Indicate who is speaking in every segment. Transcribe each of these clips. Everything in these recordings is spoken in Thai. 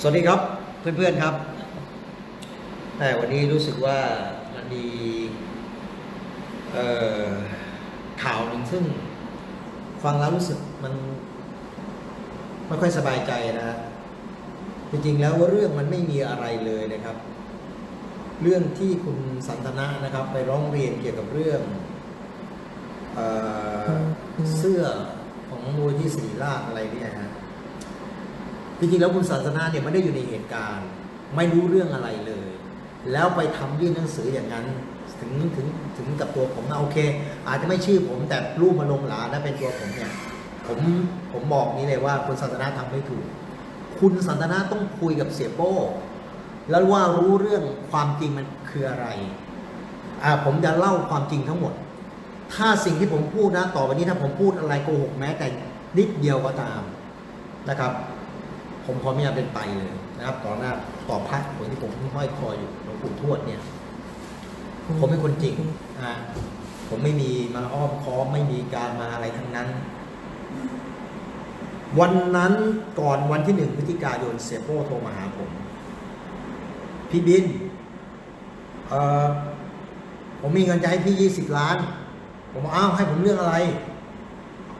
Speaker 1: สวัสดีครับเพื่อนๆครับ แต่วันนี้รู้สึกว่ามันมีเอ่อข่าวหนึ่งซึ่งฟังแล้วรู้สึกมันไม่ค่อยสบายใจนะจริงๆแล้วเรื่องมันไม่มีอะไรเลยนะครับ เรื่องที่คุณสันทนานะครับ ไปร้องเรียนเกี่ยวกับเรื่องเออเสื้อของมูลที่สีราชอะไรเนี่ยฮะ จริงๆแล้วคุณศาสนาเนี่ยไม่ได้อยู่ในเหตุการณ์ ไม่รู้เรื่องอะไรเลย แล้วไปทำยื่นหนังสืออย่างนั้น ถึงถึงถึงกับตัวผมนะโอเค อาจจะไม่ชื่อผมแต่รูปมาลงหลาและเป็นตัวผมเนี่ยผมผมบอกนี้เลยว่าคุณสันทนาทำไม่ถูก คุณสันทนาต้องคุยกับเสียโป้แล้วว่ารู้เรื่องความจริงมันคืออะไรอ่าผมจะเล่าความจริงทั้งหมด ถ้าสิ่งที่ผมพูดนะต่อไปนี้ถ้าผมพูดอะไรโกหกแม้แต่นิดเดียวก็ตามนะครับ ผมพอมที่จะเป็นไปเลยนะครับต่อหน้าต่อพระคนที่ผมห้อยคออยู่หลวงปู่ทวดเนี่ย ผมเป็นคนจริงนะฮะผมไม่มีมาอ้อมค้อมไม่มีการมาอะไรทั้งนั้น วันนั้นก่อนวันที่หนึ่งพฤศจิกายนเสียโป้โทรมาหาผม พี่บินเออผมมีเงินจะให้พี่ยี่สิบล้าน ผมบอกอ้าวให้ผมเรื่องอะไร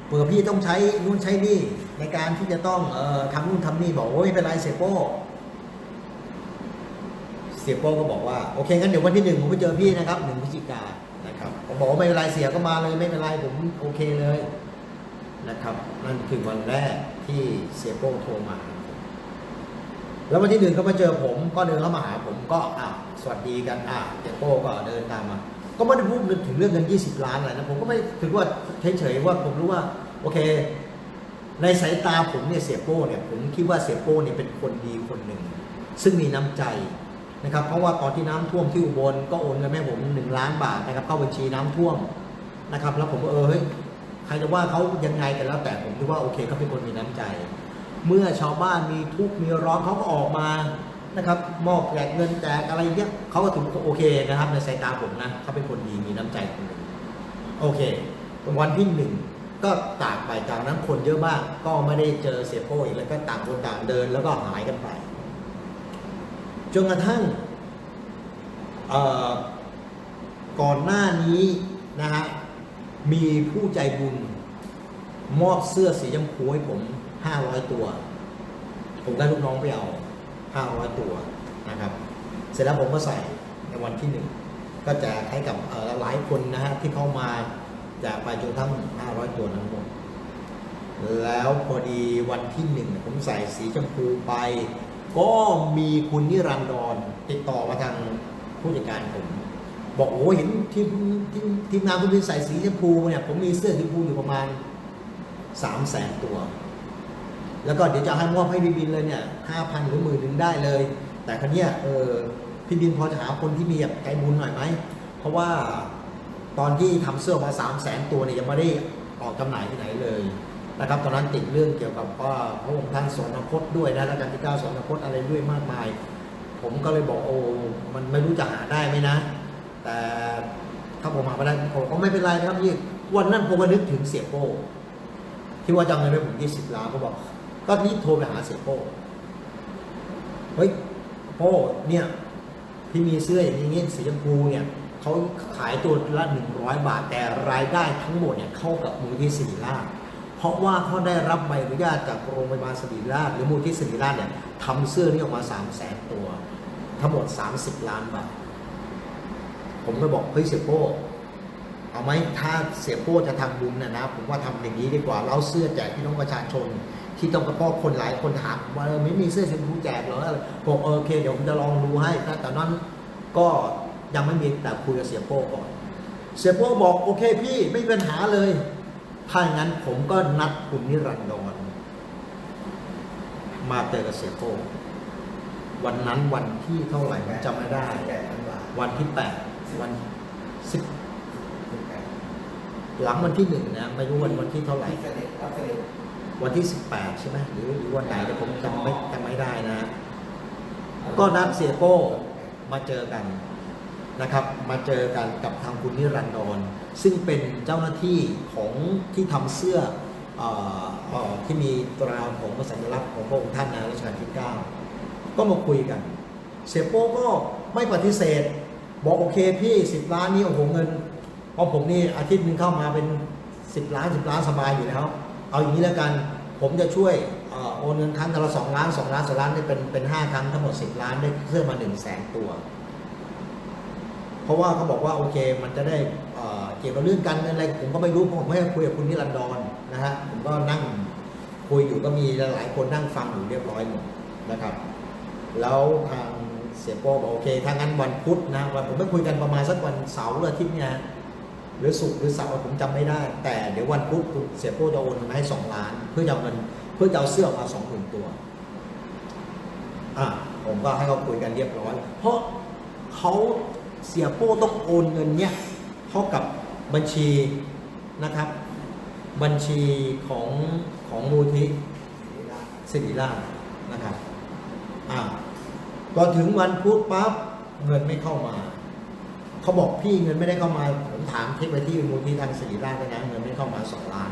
Speaker 1: เผื่อพี่ต้องใช้นู่นใช้นี่ ในการที่จะต้องเออทำนู่นทำนี่บอกโอ้ยไม่เป็นไรเสียโป้เสียโป้ก็บอกว่าโอเคงั้นเดี๋ยววันที่หนึ่งผมไปเจอพี่นะครับหนึ่งพฤศจิกานนะครับผมบอกว่าไม่เป็นไรเสียก็มาเลยไม่เป็นไรผมโอเคเลยนะครับนั่นคือวันแรกที่เสียโป้โทรมา แล้ววันที่หนึ่งเขามาเจอผมก็เดินเข้ามาหาผมก็อะสวัสดีกันอะเสียโป้ก็เดินตามมา ก็ไม่ได้พูดถึงเรื่องเงิน 20 ล้านอะไรนะผมก็ไม่ถือว่าเฉยๆว่าผมรู้ว่าโอเค ในสายตาผมเนี่ยเสียโป้เนี่ยผมคิดว่าเสียโป้เนี่ยเป็นคนดีคนหนึ่ง ซึ่งมีน้ำใจนะครับ เพราะว่าตอนที่น้ำท่วมที่อุบลก็โอนเงินให้ผมหนึ่งล้านบาทนะครับเข้าบัญชีน้ำท่วมนะครับ แล้วผมก็เออเฮ้ยใครจะว่าเขายังไงกันแล้วแต่ผมคิดว่าโอเคเขาเป็นคนมีน้ำใจ เมื่อชาวบ้านมีทุกข์มีร้อนเขาก็ออกมานะครับมอบแจกเงินแจกอะไรเงี้ยเขาก็ถือว่าโอเคนะครับ ในสายตาผมนะเขาเป็นคนดีมีน้ำใจคนหนึ่งโอเค วันที่หนึ่ง ก็ตากไปจากนั้นคนเยอะมาก ก็ไม่ได้เจอเสียโป้อีกแล้วก็ต่างคนต่างเดินแล้วก็หายกันไป จนกระทั่งก่อนหน้านี้นะฮะมีผู้ใจบุญมอบเสื้อสีชมพูให้ผม 500 ตัว ผมได้ลูกน้องไปเอา 500 ตัวนะครับ เสร็จแล้วผมก็ใส่ในวันที่หนึ่งก็จกให้กับหลายคนนะฮะที่เข้ามา จกไปจนทั้ง 500 ตัวนั้นหมด แล้วพอดีวันที่หนึ่งผมใส่สีชมพูไป ก็มีคุณนิรันดรติดต่อมาทางผู้จัดการผม บอกโอ้เห็นทีมทีมทีมงานคุณบินใส่สีชมพูเนี่ยผมมีเสื้อสีชมพูอยู่ประมาณสามแสนตัว แล้วก็เดี๋ยวจะให้มอบให้พี่บินเลยเนี่ยห้าพันหรือหมื่นหนึ่งได้เลย แต่ครั้นี้ยเออพี่บินพอจะหาคนที่มีแบบใจบุญหน่อยไหม เพราะว่า ตอนที่ทำเสื้อมาสามแสนตัวเนี่ยยังไม่ได้ออกจำหน่ายที่ไหนเลยนะครับตอนนั้นติดเรื่องเกี่ยวกับว่าพระองค์ท่านสอนคตด้วยนะรัชกาลที่เก้าสอนคตอะไรด้วยมากมาย ผมก็เลยบอกโอ้มันไม่รู้จะหาได้ไหมนะ แต่ถ้าผมหาไม่ได้ผมก็ไม่เป็นไรนะครับพี่วันนั้นผมก็นึกถึงเสียโป้ที่ว่าจะเอาเงินไปผมยี่สิบล้านก็บอก ก็รีบโทรไปหาเสียโป้เฮ้ยโป้เนี่ยพี่มีเสื้ออย่างนี้สีชมพูเนี่ย เขาขายตัวละหนึ่งร้อยบาท แต่รายได้ทั้งหมดเนี่ยเข้ากับมูลที่สิริราชเพราะว่าเขาได้รับใบอนุญาตจากโรงพยาบาลสิริราชหรือมูลที่สิริราชเนี่ยทำเสื้อนี้ออกมาสามแสนตัว ทั้งหมดสามสิบล้านบาท ผมก็บอกเฮ้ยเสียโป้เอาไหมถ้าเสียโป้จะทำบุญนะนะ ผมว่าทำอย่างนี้ดีกว่าเราเสื้อแจกพี่น้องประชาชน ที่ต้องกระพาะคนหลายคนถามว่าไม่มีเสื้อสีชมพูแจกหรอบอกเออโอเค เดี๋ยวผมจะลองดูให้แต่ตอนนั้นก็ ยังไม่มีแต่คุยกับเสียโป้ก่อน เสียโป้บอกโอเคพี่ไม่มีปัญหาเลย ถ้าอย่างนั้นผมก็นัดคุณนิรันดรมาเจอกับเสียโป้วันนั้นวันที่เท่าไหร่ผมจำไม่ได้ วันที่แปดวันสิบหลังวันที่หนึ่งนะไม่รู้วันวันที่เท่าไหร่วันที่สิบแปดใช่ไหมหรือหรือวันไหนแต่ผมจำไม่จำไม่ได้นะ ก็นัดเสียโป้มาเจอกัน นะครับ มาเจอกันกับทางคุณนิรันดร ซึ่งเป็นเจ้าหน้าที่ของที่ทำเสื้อออที่มีตราของพระสัญลักษณ์ของพระองค์ท่านนะรัชกาลที่ 9 ก็มาคุยกัน เสียโป้ก็ไม่ปฏิเสธ บอกโอเคพี่สิบล้านนี้โอ้โหเงินเพราะผมนี่อาทิตย์นึงเข้ามาเป็นสิบล้านสิบล้านสบายอยู่แล้ว เอาอย่างนี้แล้วกันผมจะช่วยโอนเงินครั้งละสองล้านสองล้านสองล้านได้เป็นเป็นห้าครั้งทั้งหมดสิบล้านได้เสื้อมาหนึ่งแสนตัว เพราะว่าเขาบอกว่าโอเคมันจะได้เกี่ยวกับเรื่องการเงินอะไรผมก็ไม่รู้ผมไม่ได้คุยกับคุณนิรันดรนะฮะผมก็นั่งคุยอยู่ก็มีหลายคนนั่งฟังอยู่เรียบร้อยหมดนะครับ แล้วทางเสียโป้บอกโอเคถ้างั้นวันพุธนะวันผมไม่คุยกันประมาณสักวันเสาร์หรืออาทิตย์เนี่ยหรือศุกร์หรือเสาร์ผมจำไม่ได้ แต่เดี๋ยววันพุธคุณเสียโป้จะโอนมาให้สองล้าน เพื่อจะเอาเงินเพื่อจะเอาเสื้อมาสองหมื่นตัวอะผมก็ให้เขาคุยกันเรียบร้อย เพราะเขา เสียโป้ต้องโอนเงินเนี่ยเข้ากับบัญชีนะครับ บัญชีของของมูลที่สิริราชนะครับอ่าพอถึงวันพุธปั๊บเงินไม่เข้ามาเขาบอกพี่เงินไม่ได้เข้ามา ผมถามเช็คไปที่มูลที่ทางสิริราชด้วยนะเงินไม่เข้ามาสองล้าน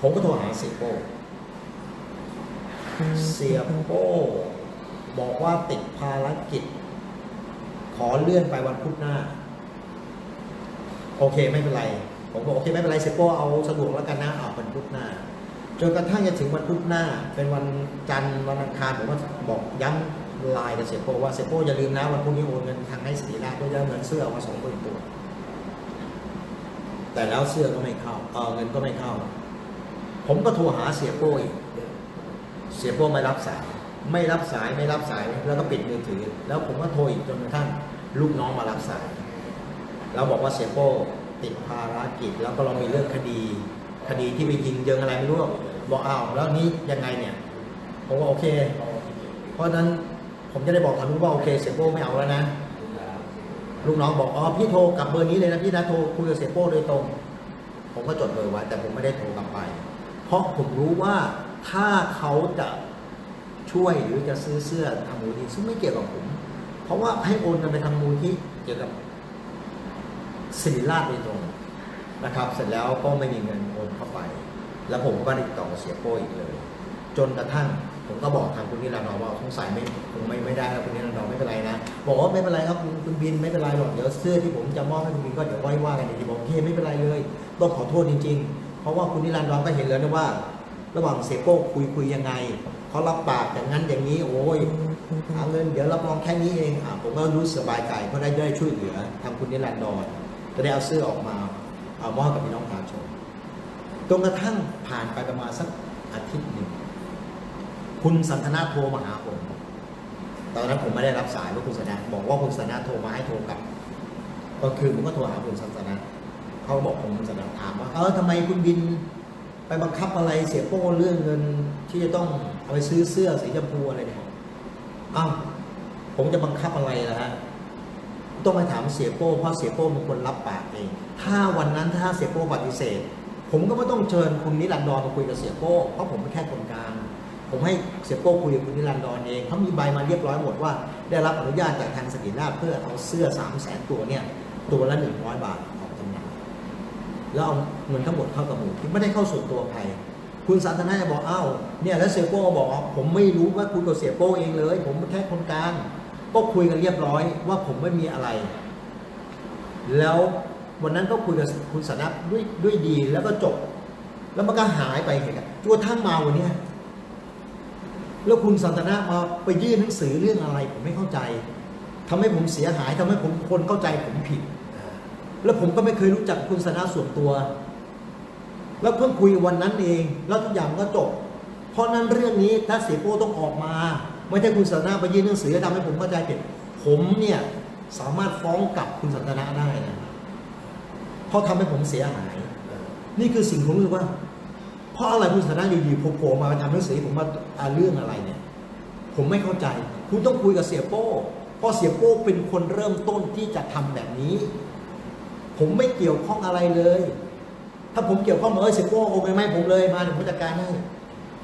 Speaker 1: ผมก็โทรหาเสียโป้เสียโป้บอกว่าติดภารกิจข อเลื่อนไปวันพุธหน้า โอเคไม่เป็นไร ผมบอกโอเคไม่เป็นไรเสียโป้เอาสะดวกแล้วกันนะเอาวันพุธหน้าจนกระทั่งจะถึงวันพุธหน้า เป็นวันจันทร์วันอังคารผมก็บอกย้ำไลน์กับเสียโป้ว่าเสียโป้อย่าลืมนะวันพรุ่งนี้โอนเงินทางให้สิริราชด้วยจะเอเงินเสื้อเอามาสองหมื่นตัวแต่แล้วเสื้อก็ไม่เข้าเออเงินก็ไม่เข้า ผมก็โทรหาเสียโป้อีก เสียโป้ไม่รับสาย ไม่รับสายไม่รับสายแล้วก็ปิดมือถือ แล้วผมก็โทรอีกจนกระทั่งลูกน้องมารับสายแล้วบอกว่าเสียโป้ติดภารกิจ แล้วก็เรามีเรื่องคดี คดีที่ไปยิงเยิงอะไรไม่รู้บอกอ้าวแล้วนี้ยังไงเนี่ยผมว่าโอเค เพราะฉะนั้นผมจะได้บอกทางลูกว่าโอเคเสียโป้ไม่เอาแล้วนะลูกน้องบอกอ๋อพี่โทรกับเบอร์นี้เลยนะพี่นะโทรคุยกับเสียโป้โดยตรง ผมก็จดเบอร์ไว้แต่ผมไม่ได้โทรกลับไป เพราะผมรู้ว่าถ้าเขาจะ ช่วยหรือจะซื้อเสื้อทำมูลที่ซึ่งไม่เกี่ยวกับผม เพราะว่าให้โอนกันไปทำมูลที่เกี่ยวกับศิริราชโดยตรงนะครับ เสร็จแล้วก็ไม่มีเงินโอนเข้าไป แล้วผมก็ติดต่อเสียโป้อีกเลย จนกระทั่งผมก็บอกทางคุณนิรันดร์ว่าสงสัยไม่คงไม่ไม่ได้แล้วคุณนิรันดร์ไม่เป็นไรนะบอกว่าไม่เป็นไรครับคุณคุณบินไม่เป็นไรหรอกเดี๋ยวเสื้อที่ผมจะมอบให้คุณบินก็เดี๋ยวไว้ว่ากันอีกทีบอกโอเคไม่เป็นไรเลยต้องขอโทษจริง ๆ เพราะว่าคุณนิรันดร์ก็เห็นแล้วนะว่า ระหว่างเสียโป้คุยคุยยังไงเขารับปากอย่างนั้นอย่างนี้โอ้ยหาเงินเดี๋ยวรับรองแค่นี้เองอะผมก็รู้สบายใจเพราะได้ได้ช่วยเหลือทางคุณนิรันดรจะได้เอาเสื้อออกมาเอามอบกับพี่น้องประชาชนจนกระทั่งผ่านไปประมาณสักอาทิตย์หนึ่งคุณสันทนาโทรมาหาผม ตอนนั้นผมไม่ได้รับสายว่าคุณสันทนาบอกว่าคุณสันทนาโทรมาให้โทรกลับก็คือผมก็โทรหาคุณสันทนาเขาบอกผมสันทนาถามว่าเออทำไมคุณบิน ไปบังคับอะไรเสียโป้เรื่องเงินที่จะต้องเอาไปซื้อเสื้อสีชมพูอะไรเนี่ยอ้าวผมจะบังคับอะไรล่ะฮะต้องไปถามเสียโป้เพราะเสียโป้เป็นคนรับปากเอง ถ้าวันนั้นถ้าเสียโป้ปฏิเสธ ผมก็ไม่ต้องเชิญคุณนิรันดรมาคุยกับเสียโป้เพราะผมเป็นแค่คนกลางผมให้เสียโป้คุยกับคุณนิรันดรเองเขามีใบมาเรียบร้อยหมดว่า ได้รับอนุญาตจากทางสกิลราเพื่อเอาเสื้อสามแสนตัวเนี่ยตัวละหนึ่งร้อยบาทออกจำหน่าย แล้วเอาเงินทั้งหมดเข้ากับหมู่ที่ไม่ได้เข้าส่วนตัวใครคุณสันทนาจะบอกอ้าวเนี่ยแล้วเสียโป้บอกผมไม่รู้ว่าคุยกับเสียโป้เองเลย ผมแค่คนกลางก็คุยกันเรียบร้อยว่าผมไม่มีอะไร แล้ววันนั้นก็คุยกับคุณสันทนาด้วยด้วยดีแล้วก็จบ แล้วมันก็หายไปเห็นกันจนกระทั่งมาวันนี้แล้วคุณสันทนามาไปยื่นหนังสือเรื่องอะไร ผมไม่เข้าใจทำให้ผมเสียหายทำให้ผมคนเข้าใจผมผิด แล้วผมก็ไม่เคยรู้จักคุณสนทนาส่วนตัว แล้วเพิ่งคุยวันนั้นเอง แล้วทุกอย่างก็จบ เพราะนั้นเรื่องนี้ถ้าเสียโป้ต้องออกมา ไม่ใช่คุณสนทนาไปยื่นหนังสือทำให้ผมเข้าใจผิดผมเนี่ยสามารถฟ้องกลับคุณสันทนาได้นะเพราะทำให้ผมเสียหาย นี่คือสิ่งผมรู้สึกว่า เพราะอะไรคุณสันทนาอยู่ๆโผล่มาทำหนังสือผมมาอ่าเรื่องอะไรเนี่ย ผมไม่เข้าใจ คุณต้องคุยกับเสียโป้ เพราะเสียโป้เป็นคนเริ่มต้นที่จะทำแบบนี้ ผมไม่เกี่ยวข้องอะไรเลย ถ้าผมเกี่ยวข้องเออเสียโป้โอเคไหมผมเลยมาเดี๋ยวผมจัดการให้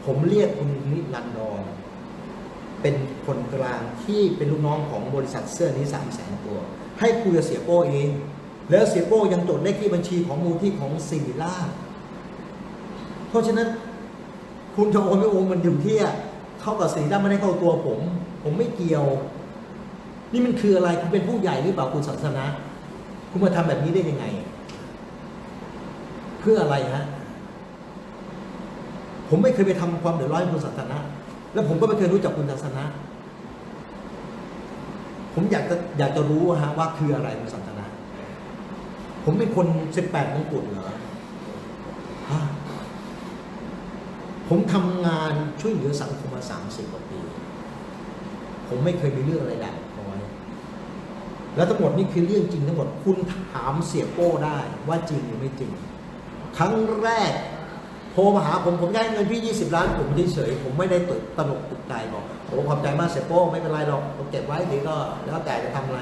Speaker 1: ผมเรียกคุณนิรันดรเป็นคนกลางที่เป็นลูกน้องของบริษัทเสื้อนี้สามแสนตัว ให้คุยกับเสียโป้เอง แล้วเสียโป้ยังจดเลขที่บัญชีของมูลที่ของสิริราชเพราะฉะนั้น คุณจะโอนไม่โอนมันอยู่ที่เข้ากับสีดำไม่ได้เข้าตัวผม ผมไม่เกี่ยว นี่มันคืออะไรคุณเป็นผู้ใหญ่หรือเปล่าคุณศาสนา คุณมาทำแบบนี้ได้ยังไง เพื่ออะไรฮะ ผมไม่เคยไปทำความเดือดร้อนคุณศาสนา แล้วผมก็ไม่เคยรู้จักคุณศาสนา ผมอยากจะอยากจะรู้ฮะว่าคืออะไรคุณศาสนา ผมเป็นคนสิบแปดมงกุฎเหรอผมทำงานช่วยเหลือสังคมมาสามสิบกว่าปี ผมไม่เคยมีเรื่องอะไรดักเอาไว้ แล้วทั้งหมดนี่คือเรื่องจริงทั้งหมดคุณถามเสียโป้ได้ว่าจริงหรือไม่จริง ครั้งแรกโทรมาหาผมผมได้เงินพี่20 ล้านผมเฉยผมไม่ได้ตกตลกตกใจบอกโอ้ขอบใจมากเสียโป้ไม่เป็นไรหรอกผมเก็บไว้เดี๋ยวก็แล้วแต่จะทำอะไร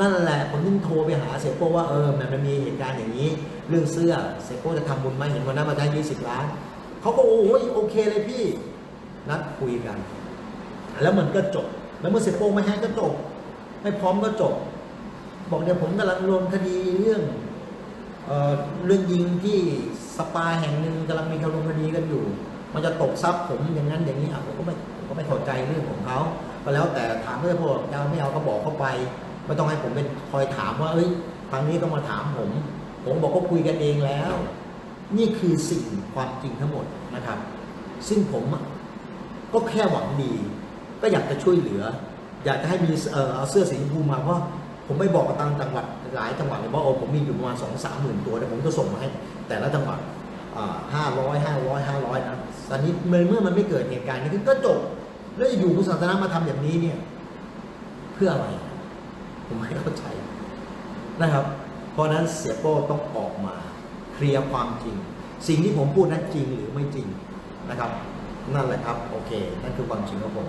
Speaker 1: นั่นแหละผมถึงโทรไปหาเสียโป้ว่าเออมันมีเหตุการณ์อย่างนี้ เรื่องเสื้อเสียโป้จะทำบุญไหมเห็นวันนั้นมาได้ 20 ล้านเขาก็โอ้ยโอเคเลยพี่นัดคุยกัน แล้วมันก็จบ แล้วเมื่อเสียโป้ไม่ให้ก็จบ ไม่พร้อมก็จบ บอกเดี๋ยวผมกำลังรวมคดีเรื่องเอ่อเรื่องยิงที่สปาแห่งหนึ่งกำลังมีการรวมคดีกันอยู่ มันจะตกทรัพย์ผมอย่างนั้นอย่างนี้อะผมก็ไม่ผมก็ไม่เข้าใจเรื่องของเขาก็แล้วแต่ถามเพื่อนพวกเอาไม่เอาก็บอกเข้าไปไม่ต้องให้ผมเป็นคอยถามว่า เอ้ยทางนี้ต้องมาถามผม ผมบอกก็คุยกันเองแล้ว นี่คือสิ่งความจริงทั้งหมดนะครับ ซึ่งผมก็แค่หวังดี ก็อยากจะช่วยเหลือ อยากจะให้มีเออเอาเสื้อสีชมพูมาเพราะ ผมไม่บอกกับทางจังหวัดหลายจังหวัดเลยว่าโอ้ผมมีอยู่ประมาณสองสามหมื่นตัวเดี๋ยวผมจะส่งมาให้แต่ละจังหวัดห้าร้อยห้าร้อยห้าร้อยนะตอนนี้เมื่อเมื่อมันไม่เกิดเหตุการณ์นี้ขึ้นก็จบแล้วอยู่คุณศาสนามาทำแบบนี้เนี่ย เพื่ออะไร ผมไม่เข้าใจนะครับ เพราะฉะนั้นเสียโป้ต้องออกมาเคลียร์ความจริง สิ่งที่ผมพูดนั้นจริงหรือไม่จริงนะครับ นั่นแหละครับ โอเค นั่นคือความจริงของผม